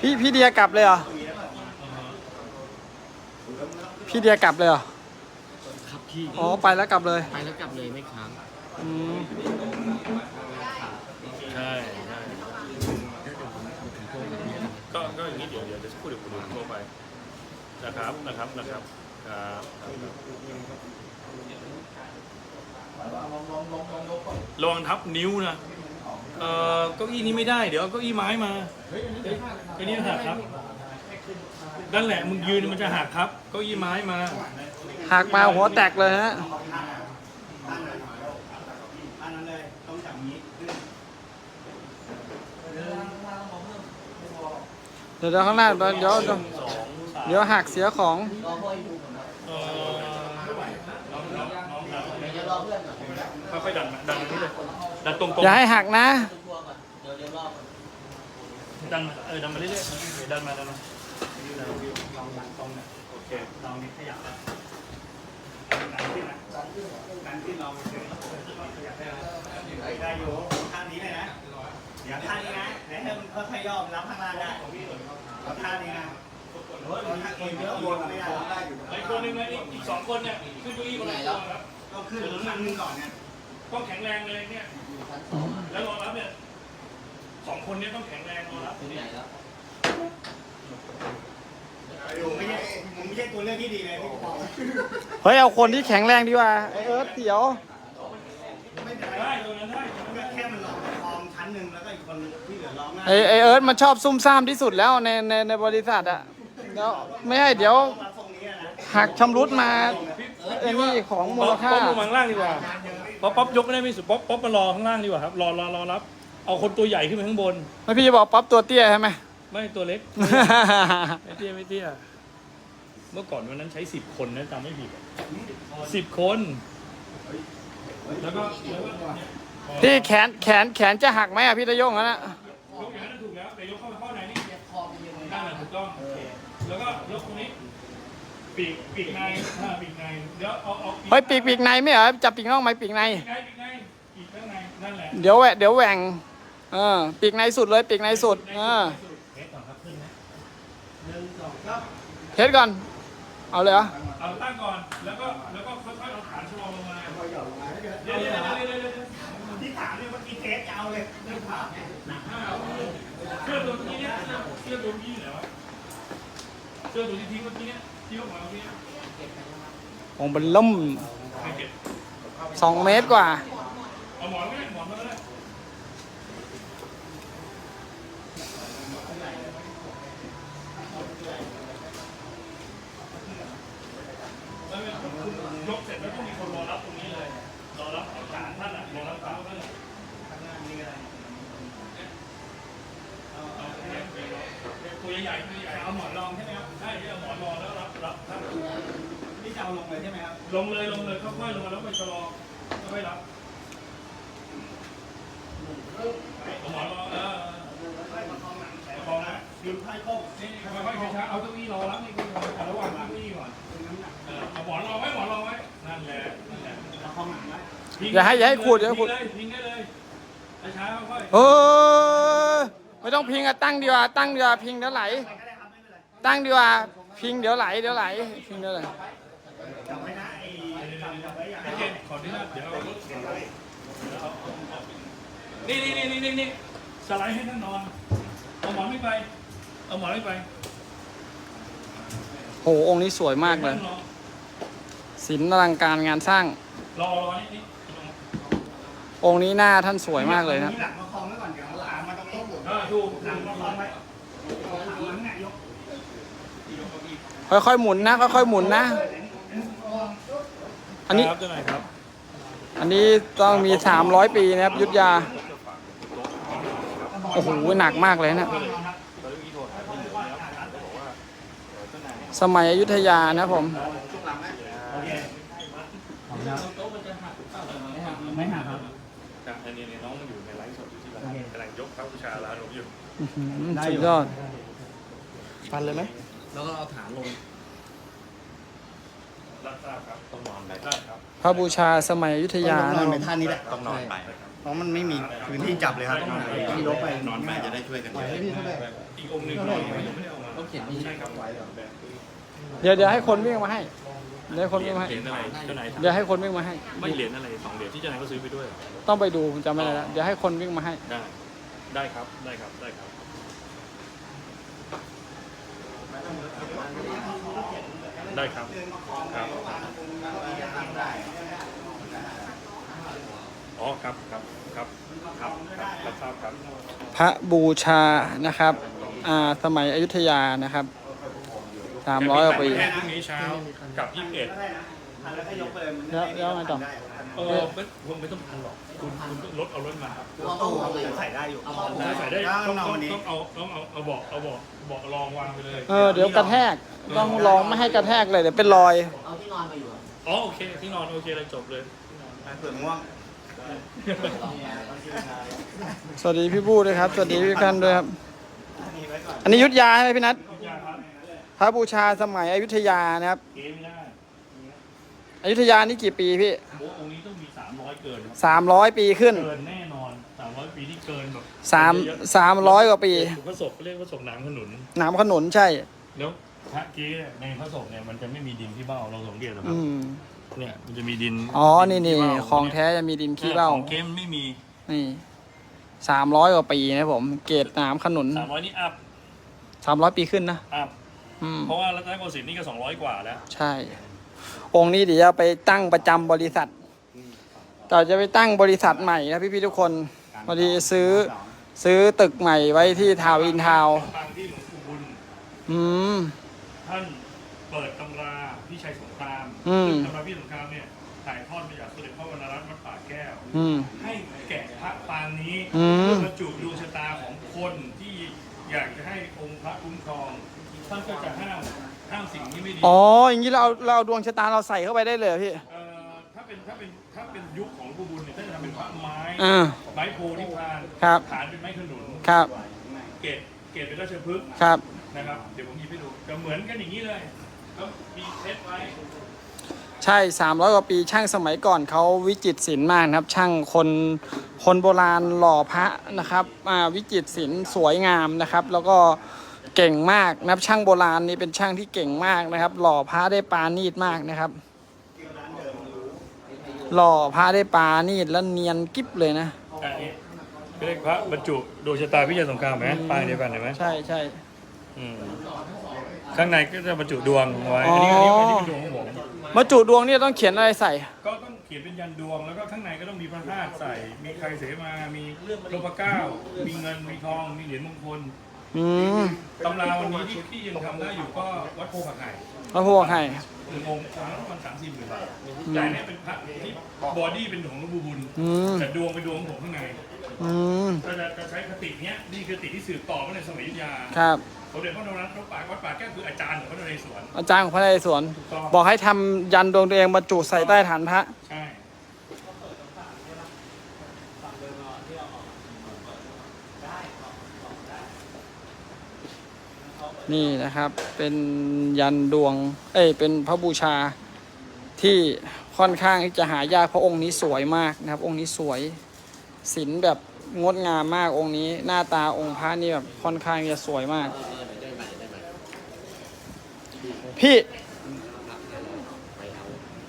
พี่พี่เดียกลับเลยเหรอ พี่เดียกลับเลยเหรอ ครับพี่อ๋อไปแล้วกลับเลย ไปแล้วกลับเลยไม่ค้างอืมใช่ใช่ก็ก็อย่างนี้เดี๋ยวเดี๋ยวจะพูดเดี๋ยวคุณโทรไปนะครับนะครับนะครับครับระวังทับนิ้วนะ เอ่อเก้าอี้นี้ไม่ได้เดี๋ยวเอาเก้าอี้ไม้มาเฮ้ยเก้าอี้หักครับนั่นแหละมึงยืนมันจะหักครับเก้าอี้ไม้มา หักมาหัวแตกเลยฮะอันนั้นเลยต้องจับนี้เดี๋ยวเดี๋ยวข้างหน้าเดี๋ยวเดี๋ยวเดี๋ยวสองสามเดี๋ยวหักเสียของ เอ่อน้องน้องน้องครับค่อยๆดันมาดันมานี่เลย ดันตรงๆอย่าให้หักนะ ดันมาเออดันมาเรื่อยๆดันมาดันมาโอเคลองนี้ขยับแล้วดันขึ้นนะดันขึ้นลองเฉยขยับได้แล้วได้อยู่ท่านี้เลยนะเดี๋ยวท่านี้นะเดี๋ยวให้มันค่อยๆย่อมรับข้างล่างได้เอาท่านี้นะโอ้ยท่าเองเยอะบนไม่ได้ไอ้คนหนึงนะอีกอีกสองคนเนี่ยขึ้นเก้าอี้คนละตัวครับต้องขึ้นท่านึงก่อนเนี่ย ต้องแข็งแรงเลยเนี่ยแล้วรอรับเนี่ยสองคนเนี้ต้องแข็งแรงรอรับเนี่ยผมไม่ใช่ผมไม่ใช่ตัวเลือกที่ดีเลยพี่ปองเฮ้ยเอาคนที่แข็งแรงดีกว่าไอเอิร์ธเดี๋ยว ไม่เป็นไรได้ตัวนั้นได้ก็แค่มันลองทองชั้นหนึ่งแล้วก็อีกคนที่เหลือร้องง่ายไอไอเอิร์ธมันชอบซุ่มซ่ามที่สุดแล้วในในในบริษัทอะแล้วไม่ให้เดี๋ยวมาทรงนี้นะหักชำรุดมาไอ้นี่ของมูลค่าป๊อปลงมาข้างล่างดีกว่า ป๊อปป๊อปยกไม่ได้ไม่สุดป๊อปป๊อปมารอข้างล่างดีกว่าครับรอรอรอรับ เอาคนตัวใหญ่ขึ้นไปข้างบน ไม่พี่จะบอกป๊อปตัวเตี้ยใช่ไหม ไม่ตัวเล็ก ไม่เตี้ยไม่เตี้ย เมื่อก่อนวันนั้นใช้สิบคนนะจำไม่ผิดสิบคน แล้วก็แล้วก็เนี่ยพอพี่แขนแขนแขนจะหักไหมอะพี่ตะโยงอะนะยกอย่างนั้นถูกแล้วแต่ยกเข้าเข้าในนี่นั่นแหละถูกต้องแล้วก็ยกตรงนี้ ปีกปีกในอ่าปีกในเดี๋ยวเอาเอาเฮ้ยปีกปีกในไม่เหรอจับปีกนอกไหมปีกใน ปีกในปีกในปีกข้างในนั่นแหละเดี๋ยวแหวะเดี๋ยวแหว่งเออปีกในสุดเลยปีกในสุดเออเทสก่อนครับขึ้นนะเทสก่อน เอาเลยเหรอเอาตั้งก่อนแล้วก็แล้วก็ค่อยๆเอาฐานชะลอลงมาเดี๋ยวเดี๋ยวเดี๋ยวเดี๋ยวเดี๋ยวที่ถามเนี่ยเมื่อกี้เทสจะเอาเลยเรื่องถามเสื้อตัวนี้เนี่ยเสื้อตัวนี้ไหนวะเสื้อตัวที่ทิ้งเมื่อกี้เนี่ย ที่ยกมาเมื่อกี้ของมันล่มสองเมตรกว่ายกเสร็จแล้วต้องมีคนรอรับตรงนี้เลยรอรับเอาฐานท่านอะรอรับเท้าท่านอะเอาเอาเนี่ยตัวใหญ่ๆตัวใหญ่ๆเอาหมอนรองใช่ไหมครับใช่เอาหมอนรองแล้วรับรับท่าน นี่จะเอา ลงเลยใช่ไหมครับ ลงเลยลงเลยค่อยๆลงมาแล้วไปชะลอค่อยๆรับเอาหมอนรองเออค่อยประคองหลังแต่ประคองนะดึงค่อยโค้งนี่ค่อยๆช้าๆเอาเก้าอี้รอรับนี่เอาระหว่างเก้าอี้ก่อนเออเอาหมอนรองไว้หมอนรองไว้นั่นแหละนั่นแหละประคองหลังไว้อย่าให้อย่าให้ขูดอย่าให้ขูดพิงได้เลยช้าๆค่อยเออไม่ต้องพิงอะตั้งดีกว่าตั้งดีกว่าพิงเดี๋ยวไหลไปก็ได้ครับไม่เป็นไรตั้งดีกว่าพิงเดี๋ยวไหลเดี๋ยวไหลพิงเดี๋ยวไหล จับไว้นะไอ้จับจับไว้อย่าๆให้ให้เจนขอที่หน้าเดี๋ยวเอานี่นี่นี่นี่นี่สไลด์ให้ท่านนอน เอาหมอนไม่ไป เอาหมอนไม่ไปโหองค์นี้สวยมากเลย ท่นนอนศิลป์อลังการงานสร้าง รอรอนี่นี่องค์นี้หน้าท่านสวยมากเลยนะหลังประคองไว้ก่อนเดี๋ยวหลังมันต้องต้องหมุนเออถูกหลังประคองไว้หลังเนี่ยยกค่อยๆหมุนนะ ค่อยๆหมุนนะ อันนี้ ครับเจ้านายครับอันนี้ต้องมี 300 ปีนะครับ ยุทธยา โอ้โห หนักมากเลยนะ สมัยอยุธยานะผม ไม่หักครับอันนี้น้องมันอยู่ในไลฟ์สดอยู่ที่ร้านกำลังยกพระบูชาร้านผมอยู่ อื้อหือสุดยอด ฟันเลยไหมแล้วก็เอาฐานลง รับทราบครับต้องนอนไปได้ครับพระบูชาสมัยอยุธยานะผมท่านี้แหละต้องนอนไปครับเพราะมันไม่มีพื้นที่จับเลยครับต้องยกไปนอนไปจะได้ช่วยกันเยอะอีกองค์หนึ่งนอนไม่ได้เอามาต้องเขียนนี่ใช่ครับเดี๋ยวเดี๋ยวให้คนวิ่งมาให้เดี๋ยวให้คนวิ่งมาให้เหรียญอะไรเจ้านายเดี๋ยวให้คนวิ่งมาให้ ไม่เหรียญอะไรสองเหรียญที่เจ้านายก็ซื้อไปด้วยเหรอต้องไปดูผมจำไม่ได้แล้วเดี๋ยวให้คนวิ่งมาให้ได้ได้ครับได้ครับได้ครับ ได้ครับครับอ๋อครับครับครับครับครับครับครับพระบูชานะครับอ่าสมัยอยุธยานะครับสามร้อยกว่าปี แค่พรุ่งนี้เช้ากับยี่สิบเอ็ด แล้วก็ยกไปเลยมันแล้วแล้วไงต่อเออไม่ผมไม่ต้องพันหรอกคุณคุณรถเอารถมาครับตู้ใส่ได้อยู่ใส่ได้ต้ต้อองงเอาต้องวันนี้ต้องเอาต้องเอาเอาเบาะเอาเบาะเบาะรองวางไปเลยเออเดี๋ยวกระแทกต้องลองไม่ให้กระแทกเลยเดี๋ยวเป็นรอย เอาที่นอนมาอยู่อ๋อโอเคที่นอนโอเคเลยจบเลยเปลือกม่วงสวัสดีพี่บู้ด้วยครับ สวัสดีพี่กันด้วยครับนี่ไว้ก่อนอันนี้อยุธยาใช่ไหมพี่นัทยาครับพระบูชาสมัยอยุธยานะครับเกมไม่ได้ อยุธยานี่กี่ปีพี่โอ้องค์นี้ต้องมี300เกินครับสามร้อยปีขึ้นเกินแน่นอน300ปีที่เกินแบบสามสามร้อยกว่าปีพระศพเขาเรียกพระศพน้ำขนุน หนามขนุนใช่ แล้วพระเกี้ในพระศพเนี่ยมันจะไม่มีดินที่เบ้าเราสังเกตนะครัอืบมเนี่ยมันจะมีดินอ๋อนี่ดินี่ที่เบ้าของแท้จะมีดินขี้เบ้าของเกมไม่มีนี่สามร้อยกว่าปีนะผม เกตหนามขนุน300นี่อัพสามร้อยปีขึ้นนะอัพอืมเพราะว่ารัตนโกสินทร์นี่ก็200กว่าแล้ว ใช่ องค์นี้เดี๋ยวจะไปตั้งประจำบริษัทแต่จะไปตั้งบริษัทใหม่นะพี่ๆทุกคนพอดีซื้อซื้อตึกใหม่ไว้ที่ทาวน์อินทาวน์บางที่หลวงปู่บุญ อืม ท่านเปิดตำราพี่ชัยสงครามอืม ซึ่งตำราพี่สงครามเนี่ยถ่ายทอดมาจากสมเด็จพระวรรณรัตน์วัดป่าแก้ว อืม ให้แกะพระปางนี้อืม เพื่อบรรจุดวงชะตาของคนที่อยากจะให้องค์พระคุ้มครอง ท่านก็จะห้าม ห้ามสิ่งที่ไม่ดีอ๋ออย่างนี้เราเอาเราเอาดวงชะตาเราใส่เข้าไปได้เลยเหรอพี่เอ่อถ้าเป็นถ้าเป็นถ้าเป็นยุคของหลวงปู่บุญเนี่ยท่านจะทำเป็นพระไม้อ่า ไม้โพธิพานครับ ฐานเป็นไม้ขนุนครับเกศเกศเป็นราชพฤกษ์ครับ นะครับเดี๋ยวผมหยิบให้ดูจะเหมือนกันอย่างนี้เลยก็มีเซตไว้ใช่สามร้อยกว่าปีช่างสมัยก่อนเขาวิจิตรศิลป์มากนะครับ ช่างคนคนโบราณหล่อพระนะครับอ่าวิจิตรศิลป์สวยงามนะครับ แล้วก็ เก่งมากนะครับช่างโบราณนี่เป็นช่างที่เก่งมากนะครับ หล่อพระได้ปราณีตมากนะครับ หล่อพระได้ปราณีตแล้วเนียนกิ๊บเลยนะอันนี้เรียกพระบรรจุดวงชะตาพิจารสงครามไหมปางเดียวกันเห็นไหมใช่ใช่ อืมข้างในก็จะบรรจุดวงไว้อันนี้อันนี้อันนี้เป็นดวงของผมมาจุดวงนี่ต้องเขียนอะไรใส่ ก็ต้องเขียนเป็นยันดวงแล้วก็ข้างในก็ต้องมีพระธาตุใส่ มีใครเสมา มีโลภเก้า มีเงินมีทองมีเหรียญมงคล อืมตำราวันนี้ที่ที่ยังทำได้อยู่ก็วัดโพผักไห่แล้วพวกใครหนึ่งองค์องค์ละประมาณสามสี่หมื่นบาทแต่อันเนี้ยเป็นพระที่บอดี้เป็นของหลวงปู่บุญอืมแต่ดวงเป็นดวงของผมข้างในอืมก็จะจะใช้คติเนี้ยนี่คือคติที่สืบต่อมาในสมัยอยุธยาครับ สมเด็จพระนเรศวัดป่าวัดป่าแก้วคืออาจารย์ของพระนเรศวรอาจารย์ของพระนเรศวรถูกต้องบอกให้ทำยันดวงตัวเองบรรจุใส่ใต้ฐานพระ ใช่ นี่นะครับเป็นยันดวง เอ้ยเป็นพระบูชาที่ค่อนข้างที่จะหายากเพราะองค์นี้สวยมากนะครับ องค์นี้สวยศิลป์แบบงดงามมากองค์นี้ หน้าตาองค์พระนี่แบบค่อนข้างจะสวยมาก พี่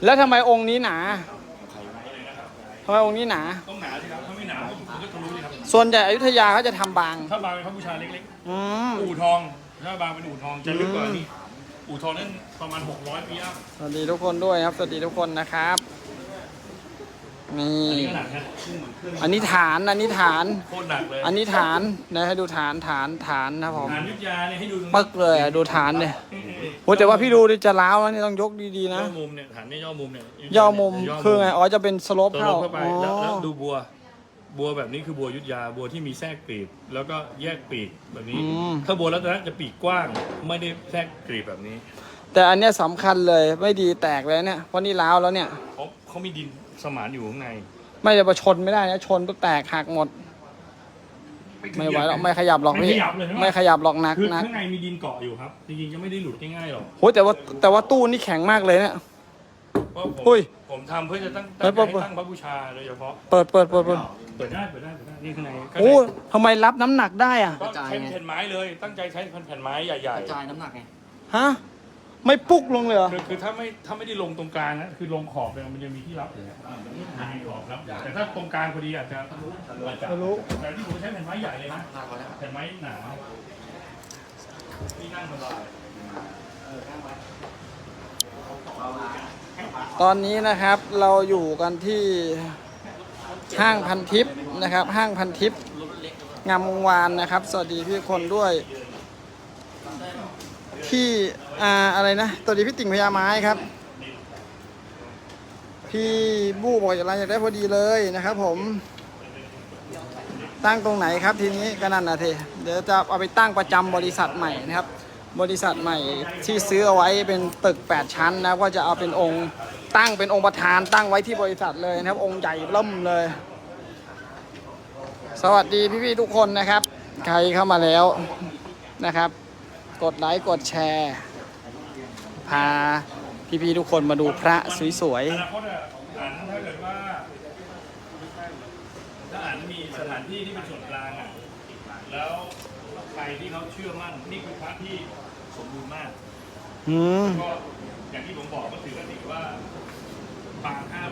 แล้วทำไมองค์นี้หนาทำไมองค์นี้หนา ต้องหนาสิครับถ้าไม่หนาผมก็ทะลุเลยครับส่วนใหญ่อยุธยาเขาจะทำบาง ถ้าบางเป็นพระบูชาเล็กอืมๆ อู่ทอง ถ้าบางเป็นอู่ทองจะลึกกว่านี้อู่ทองนั่นประมาณ 600ปีอัพสวัสดีทุกคนด้วยครับ สวัสดีทุกคนนะครับ นี่ อันนี้ก็หนักนะอันนี้ฐาน อันนี้ฐาน โคตรหนักเลยอันนี้ฐานนะให้ดูฐานฐานฐานนะครับผม ฐานยุทธยาเนี่ยให้ดูตรงนี้ปึ๊กเลยอะดูฐานเนี่ยโอ้แต่ว่าพี่ดูดิจะล้าวแล้วนี่ต้องยกดีๆนะ ย่อมุมเนี่ยฐานนี่ย่อมุมเนี่ยย่อมุมคือไง อ๋อ จะเป็นสโลปตัวลเข้างเข้าไปอ๋อแล้วแล้วดูบัว บัวแบบนี้คือบัวยุทธยาบัวที่มีแทรกกลีบ แล้วก็แยกปีกแบบนี้ถ้าบัวรัตนะจะปีกกว้าง ไม่ได้แทรกกลีบแบบนี้แต่อันเนี้ยสำคัญเลยไม่ดีแตกเลยเนี่ยเพราะนี่ล้าวแล้วเนี่ย เขาเขามีดินสมานอยู่ข้างในไม่จะประชนไม่ได้นะชนปุ๊บแตกหักหมด ไม่ไหวหรอกไม่ขยับหรอกไม่พี่ขยับเลยใช่ไหมไม่ขยับหรอกหนักคือหนักข้างในมีดินเกาะอยู่ครับจริงๆจะไม่ได้หลุดง่ายๆหรอกโอ้ยแต่ว่าแต่ว่าตู้นี่แข็งมากเลยเนี่ย เพราะผมอุ้ยผผมทำเพื่อจะตั้งเฮ้ตั้ยงเปิดให้ตั้งพระบูชาโดยเฉพาะ เปิดเปิดเปิดเปิดเปิดได้เปิดได้เปิดได้นี่ข้างในข้างในโอ้ทำไมรับน้ำหนักได้อะ ก็ใช้แผ่นไม้เลย ตั้งใจใช้แผ่นไม้ใหญ่กระจายน้ำหนักไงฮะ ไม่ปุกลงเลยเหรอ ๆ คือคือถ้าไม่ถ้าไม่ได้ลงตรงกลางนะคือลงขอบเลยมันจะมีที่รับอยู่มีขอบรับอยู่แต่ถ้าตรงกลางพอดีอาจจะอาจจะทะลุ แต่ที่ผมใช้แผ่นไม้ใหญ่เลยนะหนักกว่าแล้วแผ่นไม้หนาที่นั่งสบาย ตอนนี้นะครับเราอยู่กันที่ ห้างพันทิปนะครับ ห้างพันทิปงามวงวานนะครับ สวัสดีพี่คนด้วยพี่อ่าอะไรนะสวัสดีพี่ติ่งพญาไม้ครับ พี่บู้บอกอยากไรอยากได้พอดีเลยนะครับ ผม ตั้งตรงไหนครับทีนี้ก็นั่นนะเทเดี๋ยวจะเอาไปตั้งประจำบริษัทใหม่นะครับ บริษัทใหม่ที่ซื้อเอาไว้เป็นตึก 8 ชั้นนะก็จะเอาเป็นองค์ตั้งเป็นองค์ประธานตั้งไว้ที่บริษัทเลยนะครับ องค์ใหญ่เริ่มเลย สวัสดีพี่ๆทุกคนนะครับ ใครเข้ามาแล้วนะครับ กดไลค์กดแชร์ พาพี่ๆทุกคนมาดูพระสวยอนาคตอะอ่านถ้าเกิดว่าถ้าอ่านมีสถานที่ที่เป็นส่วนกลางอะแล้วใครที่เขาเชื่อมั่นนี่คือพระที่สมบูรณ์มาก ๆ อืมก็อย่างที่ผมบอกก็ถือว่าถือว่าปางห้าม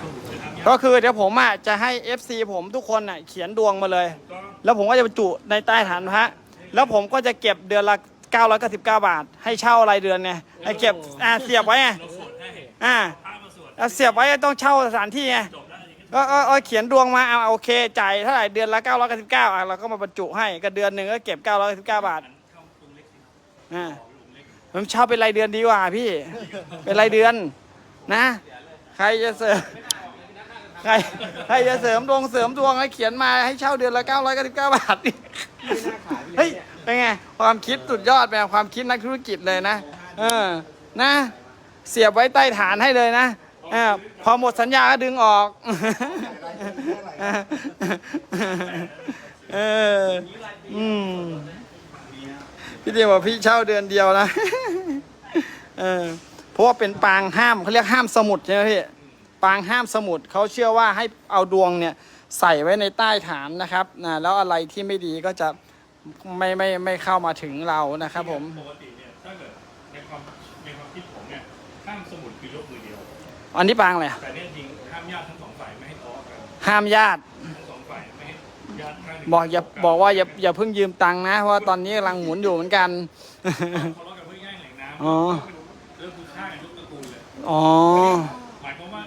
สูบนะครับก็คือเดี๋ยวผมอะจะให้ FC ผมทุกคนอะเขียนดวงมาเลย ก็แล้วผมก็จะบรรจุในใต้ฐานพระ แล้วผมก็จะเก็บเดือนละ 999 บาท ให้เช่ารายเดือนไงให้เก็บอ่าเสียบไว้ไงเราสวดให้อ่าพระมาสวดเอาเสียบไว้ต้องเช่าสถานที่ไงจบได้วอย่างนี้ก็เออเออเขียนดวงมาเอาโอเคจ่ายเท่าไหร่เดือนละ 999อะเราก็มาบรรจุให้ก็เดือนหนึ่งก็เก็บ 999 บาทเข้าตรงเล็กสิอ่า ผมเช่าเป็นรายเดือนดีกว่าพี่ เป็นรายเดือนนะ ใครจะเสริมใครใครจะเสริมดวงเสริมดวงให้เขียนมาให้เช่าเดือนละ999บาทนี่เฮ้ยเป็นไงความคิดสุดยอดแบบความคิดนักธุรกิจเลยนะ เออนะ เสียบไว้ใต้ฐานให้เลยนะอพอหมดสัญญาก็ดึงออกเอออืม พี่เดียวบอกพี่เช่าเดือนเดียวนะ เออ เพราะว่าเป็นปางห้ามเขาเรียกห้ามสมุดใช่ไหมพี่ ปางห้ามสมุดเขาเชื่อว่าให้เอาดวงเนี่ยใส่ไว้ในใต้ฐานนะครับนะแล้วอะไรที่ไม่ดีก็จะไม่ไม่ไม่เข้ามาถึงเรานะครับ ผม ปกติเนี่ยถ้าเกิดในความในความคิดผมเนี่ยห้ามสมุดคือยกมือเดียว อันนี้ปางอะไรอะแต่เนี่ยจริงห้ามญาติทั้งสองฝ่ายไม่ให้ทะเลาะกันห้ามญาติ บอกอย่าบอกว่าอย่าอย่าเพิ่งยืมตังค์นะ เพราะว่าตอนนี้กำลังหมุนอยู่เหมือนกันทะเลาะกันเพื่อแย่งแหล่งน้ำอ๋อ เรื่องคือฆ่ากันยกตระกูลเลยอ๋อ หมายความว่า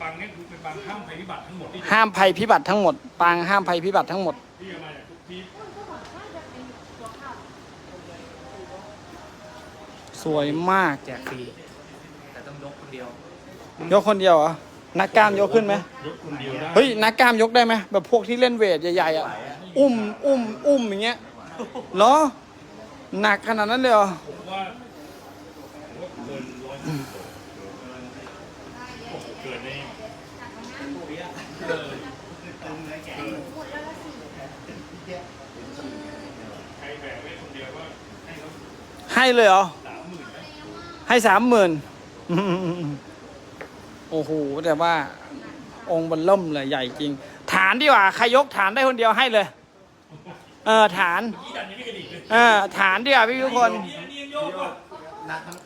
บางเนี่ยคือเป็นบางห้ามภัยพิบัติทั้งหมดที่ห้ามภัยพิบัติทั้งหมด ปางห้ามภัยพิบัติทั้งหมด ที่จะมาจากทุกที่สวยมากแจกฟรีแต่ต้องยกคนเดียวยกคนเดียวเหรอ นักกล้ามยกขึ้นไหมยกคนเดียวได้เฮ้ยนักกล้ามยกได้ไหมแบบพวกที่เล่นเวทใหญ่ๆอะอุ้มอุ้มอุ้มอย่างเงี้ยเหรอหนักขนาดนั้นเลยเหรอผมว่าผมว่าเกินร้อยห้าสิบโลโอ้โหเกินได้เออใครแบกไว้คนเดียวก็ให้เขาให้เลยเหรอสามหมื่นนะให้สามหมื่น โอ้โหแต่ว่าองค์บรรล่มเลยใหญ่จริง ฐานดีกว่าใครยกฐานได้คนเดียวให้เลย เออฐาน เออฐานดีกว่าพี่ทุกคน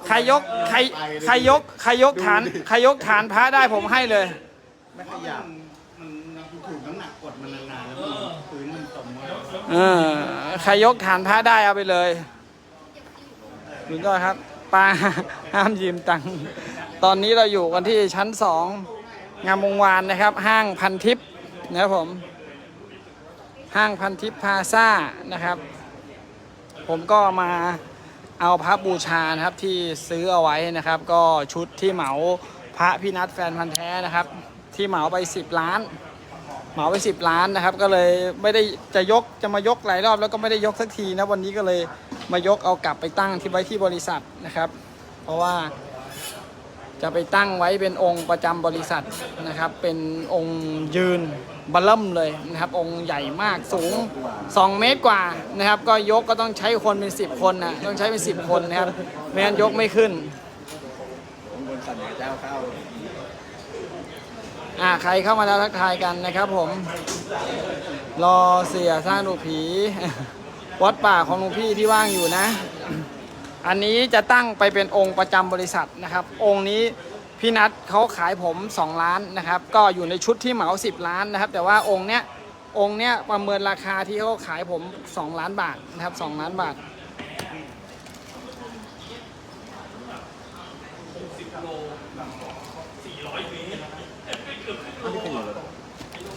ใครยกใครใครยกใครยกฐานใครยกฐานพระได้ผมให้เลย ไม่ขยับมันถูกน้ำหนักกดมันนานๆแล้วพื้นมันจมเออใครยกฐานพระได้เอาไปเลยสุดยอดครับปลาห้ามยืมตังค์ ตอนนี้เราอยู่กันที่ชั้นสองงามวงวานนะครับ ห้างพันทิพย์นะครับผม ห้างพันทิพย์พาซ่านะครับ ผมก็มาเอาพระบูชานะครับที่ซื้อเอาไว้นะครับ ก็ชุดที่เหมาพระพี่นัทแฟนพันธ์แท้นะครับ ที่เหมาไป 10 ล้าน เหมาไป 10 ล้านนะครับ ก็เลยไม่ได้จะยกจะมายกหลายรอบแล้วก็ไม่ได้ยกสักทีนะวันนี้ก็เลยมายกเอากลับไปตั้งที่ไว้ที่บริษัทนะครับ เพราะว่า จะไปตั้งไว้เป็นองค์ประจำบริษัทนะครับ เป็นองค์ยืนบัลล่มเลยนะครับ องค์ใหญ่มากสูง 2 เมตรกว่านะครับ ก็ยกก็ต้องใช้คนเป็น 10 คนนะต้องใช้เป็น 10 คนนะครับไม่งั้นยกไม่ขึ้นบนสันเจ้าเข้าอ่าใครเข้ามาแล้วทักทายกันนะครับ ผม รอเสียสร้างหนูผี วัดป่าของหลวงพี่ที่ว่างอยู่นะ อันนี้จะตั้งไปเป็นองค์ประจำบริษัทนะครับ องค์นี้พี่นัทเขาขายผม 2 ล้านนะครับ ก็อยู่ในชุดที่เหมา 10 ล้านนะครับ แต่ว่าองค์เนี้ยองค์เนี้ยประเมินราคาที่เขาขายผม 2 ล้านบาทนะครับ 2 ล้านบาท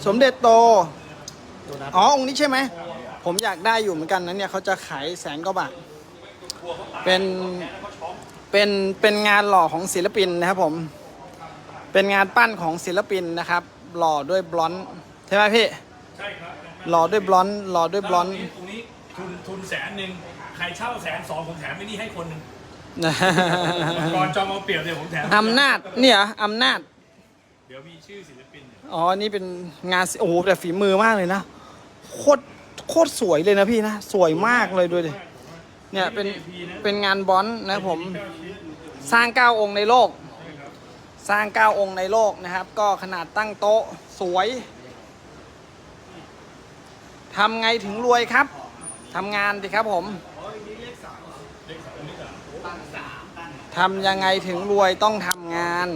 สมเด็จโต อ๋อ องค์นี้ใช่ไหม ผมอยากได้อยู่เหมือนกันนะเนี่ยเขาจะขายแสนกว่าบาท เป็นเป็นเป็นงานหล่อของศิลปินนะครับผม เป็นงานปั้นของศิลปินนะครับ หล่อด้วยบลอนด์ใช่ไหมพี่ใช่ครับหล่อด้วยบลอนด์หล่อด้วยบลอนด์ตรงนี้ทุนทุนแสนหนึ่งใครเช่าแสนสองผมแถมไม่นี่ให้คนหนึ่งก่อนจอมเอาเปรียบเดี๋ยวผมแถมอำนาจเนี่ยอำนาจ เดี๋ยวมีชื่อศิลปินเนี่ยอ๋อนี่เป็นงานโอ้โหแต่ฝีมือมากเลยนะโคตรโคตรสวยเลยนะพี่นะ สวยมากเลยด้วยดิ เนี่ยเป็นเป็นงานบอนซ์นะผมสร้างเก้าองค์ในโลก สร้างเก้าองค์ในโลกนะครับ ก็ขนาดตั้งโต๊ะสวยทำไงถึงรวยครับทำงานสิครับผมทำยังไงถึงรวยต้องทำงาน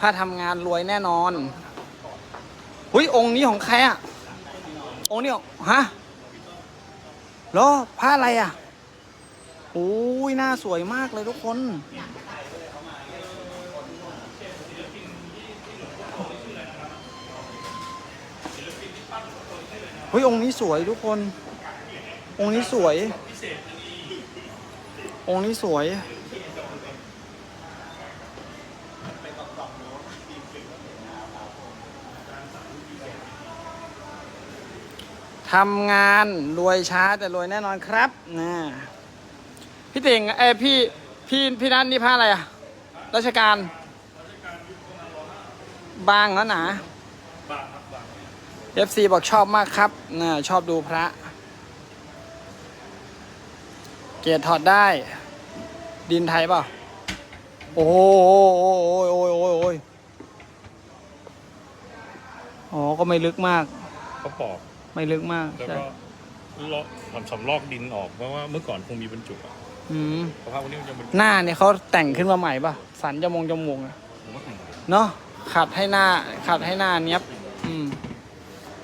ถ้าทำงานรวยแน่นอนหุยองค์นี้ของใครอะองค์นี้ของฮะเหรอผ้าอะไรอะ โอ้ยหน้าสวยมากเลยทุกคน เฮ้ย องค์นี้สวยทุกคน องค์นี้สวย องค์นี้สวย ทำงานรวยช้าแต่รวยแน่นอนครับนะ พี่ติ่งเอยพี่พี่พี่นัทนี่ผ้าอะไรอะราชการบางแล้วหนาเอฟซีบอกชอบมากครับนะชอบดูพระ เกียรติถอดได้ ดินไทยเปล่า โอ้โหโอ้ยโอ้ยโอ้ยโอ้ยอ๋อ ก็ไม่ลึกมากเขาปอกไม่ลึกมากแล้วใช่ ก็ลอกทำสำลอกดินออกเพราะว่าเมื่อก่อนคงมีบรรจุอะ อืมเพราะว่าวันนี้มันจะบรรจุหน้าเนี่ยเขาแต่งขึ้นมาใหม่ป่ะ สันจมงจมูกอะผมว่าแต่งเนาะขัดให้หน้า ขัดให้หน้าเนี้ยบอืม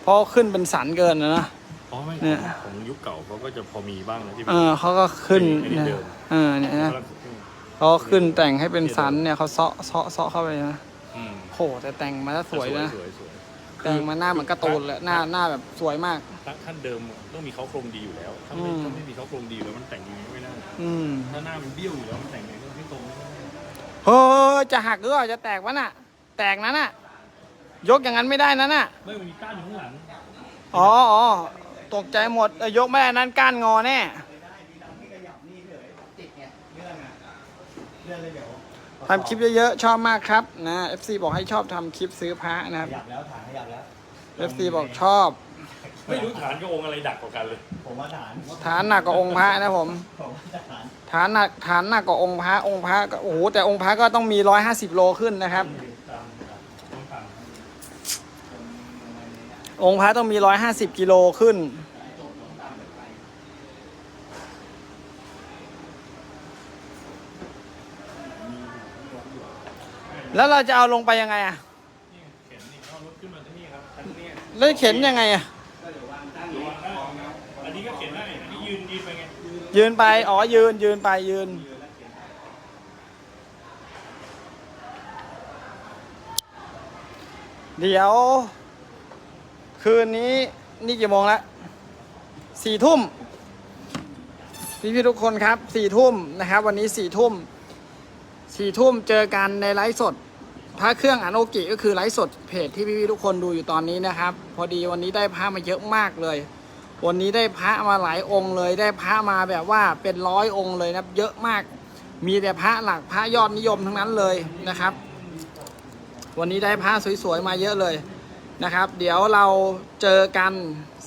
เพราะขึ้นเป็นสันเกินนะนะ อ๋อไม่เนี่ย ของยุคเก่าเขาก็จะพอมีบ้างนะที่เออเขาก็ขึ้นไอ้นี่นะเดิม เออเนี่ยนะกำลังเขาขึ้นแต่งให้เป็นสันเนี่ยเขาเซาะเซาะเซาะเข้าไปนะอืมโหแต่แต่งมาแล้วสวยนะสวยสวยแต่งมาหน้าเหมือนการ์ตูนเลยหน้าหน้าแบบสวยมากพระ ท่านเดิมต้องมีเขาโครงดีอยู่แล้วถ้าไม่อืม ถ้าไม่มีเขาโครงดีอยู่แล้วมันแต่งยังไงก็ไม่ได้อืมถ้าหน้ามันเบี้ยวอยู่แล้วมันแต่งยังไงก็ไม่ตรงไม่ได้เฮ้ยจะหักหรือเปล่าจะแตกวะน่ะ แตกนั้นน่ะ ยกอย่างนั้นไม่ได้นะน่ะ ไม่มันมีก้านอยู่ข้างหลังอ๋ออ๋อตกใจหมดเอ้ยยกไม่ได้นั้นก้านงอแน่ทำคลิปเยอะๆ ชอบมากครับนะ FC บอกให้ชอบทำคลิปซื้อพระนะครับ ขยับแล้วฐานขยับแล้ว FC บอกชอบ ไม่รู้ฐานกับองค์อะไรดักกว่ากันเลย ผมว่าฐานฐานหนักกว่าองค์พระนะผม ผมว่าฐานฐานหนักฐานหนักกว่าองค์พระองค์พระก็โอ้โหแต่องค์พระก็ต้องมีร้อยห้าสิบโลขึ้นนะครับองค์พระต้องมีร้อยห้าสิบกิโลขึ้น แล้วเราจะเอาลงไปยังไงอะเข็นนี่เอารถขึ้นมาที่นี่ครับคันนี้แล้วเข็นยังไงอะ ระวังได้อันนี้ก็เข็นได้ อันนี้ยืนยืนไปไง ยืนไป อ๋อ ยืน ยืนไป ยืน เดี๋ยว คืนนี้ นี่กี่โมงล้วสี่ทุ่ม พี่พี่ทุกคนครับ สี่ทุ่มนะครับ วันนี้สี่ทุ่ม สี่ทุ่มเจอกันในไลฟ์สด พระเครื่องอานโอกิก็คือไลฟ์สดเพจที่พี่พี่ทุกคนดูอยู่ตอนนี้นะครับ พอดีวันนี้ได้พระมาเยอะมากเลย วันนี้ได้พระมาหลายองค์เลย ได้พระมาแบบว่าเป็นร้อยองค์เลยนะครับเยอะมาก มีแต่พระหลักพระยอดนิยมทั้งนั้นเลยนะครับ วันนี้ได้พระสวยๆมาเยอะเลยนะครับ เดี๋ยวเราเจอกัน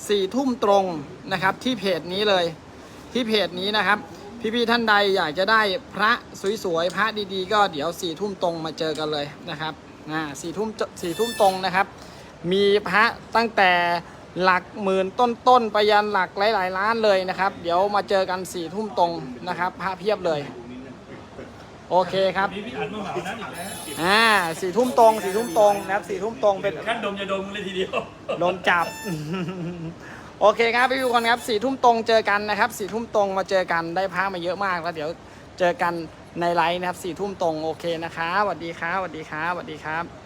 สี่ทุ่มตรงนะครับที่เพจนี้เลยที่เพจนี้นะครับ พี่ๆท่านใดอยากจะได้พระสวยๆพระดีๆ ก็เดี๋ยวสี่ทุ่มตรงมาเจอกันเลยนะครับอ่าสี่ทุ่มสี่ทุ่มตรงนะครับ มีพระตั้งแต่ หลักหมื่นต้นๆไปยันหลักหลายๆล้านเลยนะครับ เดี๋ยวมาเจอกันสี่ทุ่มตรงนะครับพระเพียบเลย โอเคครับนี่พี่อันมาเหมานั้นอีกแล้วอ่าสี่ทุ่มตรงสี่ทุ่มตรงนะครับสี่ทุ่มตรงเป็นขั้นดมจะดมเลยทีเดียวโดนจับ โอเคครับพี่ทุกคนครับสี่ทุ่มตรงเจอกันนะครับสี่ทุ่มตรงมาเจอกันได้พามาเยอะมากแล้วเดี๋ยวเจอกันในไลฟ์นะครับสี่ทุ่มตรงโอเคนะครับสวัสดีครับสวัสดีครับสวัสดีครับ